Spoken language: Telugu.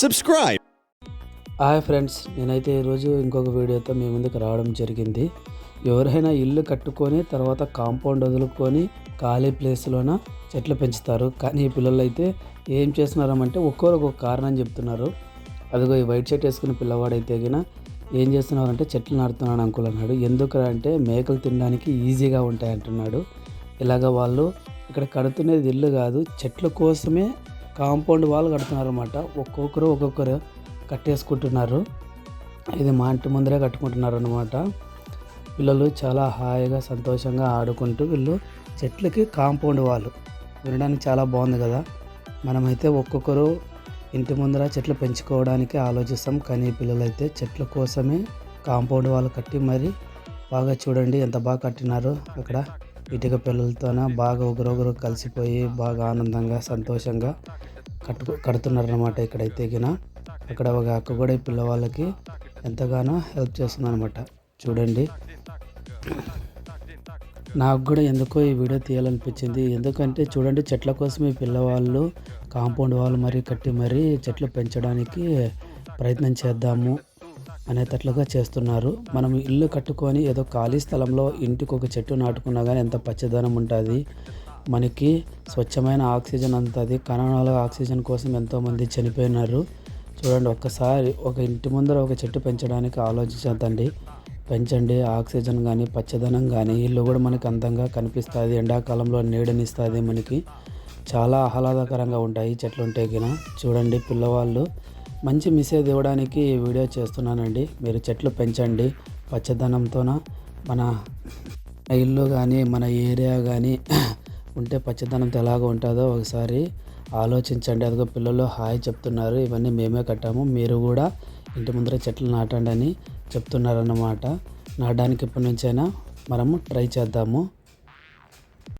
సబ్స్క్రైబ్ హాయ్ ఫ్రెండ్స్ నేనైతే ఈరోజు ఇంకొక వీడియోతో మీ ముందుకు రావడం జరిగింది. ఎవరైనా ఇల్లు కట్టుకొని తర్వాత కాంపౌండ్ వదులుకొని ఖాళీ ప్లేస్లోన చెట్లు పెంచుతారు. కానీ ఈ పిల్లలు అయితే ఏం చేస్తున్నారంటే ఒక్కొరు ఒక్కొక్క కారణం చెప్తున్నారు. అదిగో ఈ వైట్ షర్ట్ వేసుకున్న పిల్లవాడైతే గిన ఏం చేస్తున్నారంటే చెట్లు నాడుతున్నాను అంకుల్ అన్నాడు. ఎందుకు అంటే మేకలు తినడానికి ఈజీగా ఉంటాయి అంటున్నాడు ఇలాగ వాళ్ళు ఇక్కడ కడుతున్నది ఇల్లు కాదు చెట్ల కోసమే కాంపౌండ్ వాల్ కడుతున్నారు అనమాట ఒక్కొక్కరు ఒక్కొక్కరు కట్టేసుకుంటున్నారు. ఇది మా ఇంటి ముందరే కట్టుకుంటున్నారు అనమాట పిల్లలు చాలా హాయిగా సంతోషంగా ఆడుకుంటూ వీళ్ళు చెట్లకి కాంపౌండ్ వాళ్ళు వినడానికి చాలా బాగుంది కదా. మనమైతే ఒక్కొక్కరు ఇంటి ముందర చెట్లు పెంచుకోవడానికి ఆలోచిస్తాం. కానీ పిల్లలైతే చెట్ల కోసమే కాంపౌండ్ వాళ్ళు కట్టి మరి బాగా చూడండి ఎంత బాగా కట్టినారు అక్కడ. ఇటుక పిల్లలతోన బాగా ఒకరొకరు కలిసిపోయి బాగా ఆనందంగా సంతోషంగా కట్టు కడుతున్నారు అనమాట ఇక్కడైతే గిన. అక్కడ ఒక అక్క కూడా ఈ పిల్లవాళ్ళకి ఎంతగానో హెల్ప్ చేస్తుందనమాట చూడండి. నాకు కూడా ఎందుకో ఈ వీడియో తీయాలనిపించింది. ఎందుకంటే చూడండి చెట్ల కోసం ఈ పిల్లవాళ్ళు కాంపౌండ్ వాళ్ళు మరీ కట్టి మరీ చెట్లు పెంచడానికి ప్రయత్నం చేద్దాము. అనేటట్లుగా చేస్తున్నారు. మనం ఇల్లు కట్టుకొని ఏదో ఖాళీ స్థలంలో ఇంటికి ఒక చెట్టు నాటుకున్నా కానీ ఎంత పచ్చదనం ఉంటుంది. మనకి స్వచ్ఛమైన ఆక్సిజన్ అందుతుంది కణాల ఆక్సిజన్ కోసం ఎంతోమంది చనిపోయినారు. చూడండి ఒక్కసారి ఒక ఇంటి ముందర ఒక చెట్టు పెంచడానికి ఆలోచించద్దండి. పెంచండి ఆక్సిజన్ కానీ పచ్చదనం కానీ ఇల్లు కూడా మనకి అందంగా కనిపిస్తుంది. ఎండాకాలంలో నీడనిస్తుంది మనకి. చాలా ఆహ్లాదకరంగా ఉంటాయి చెట్లు ఉంటే గిన. చూడండి పిల్లవాళ్ళు. మంచి మెసేజ్ ఇవ్వడానికి వీడియో చేస్తున్నానండి. మీరు చెట్లు పెంచండి. పచ్చదనంతోన? మన ఇల్లు కానీ మన ఏరియా కానీ ఉంటే పచ్చదనంతో ఎలాగ ఉంటుందో ఒకసారి ఆలోచించండి. అదిగో పిల్లలు హాయ్ చెప్తున్నారు. ఇవన్నీ మేమే కట్టాము. మీరు కూడా ఇంటి ముందర చెట్లు నాటండి అని చెప్తున్నారన్నమాట. నాటడానికి ఇప్పటి నుంచైనా మనము ట్రై చేద్దాము.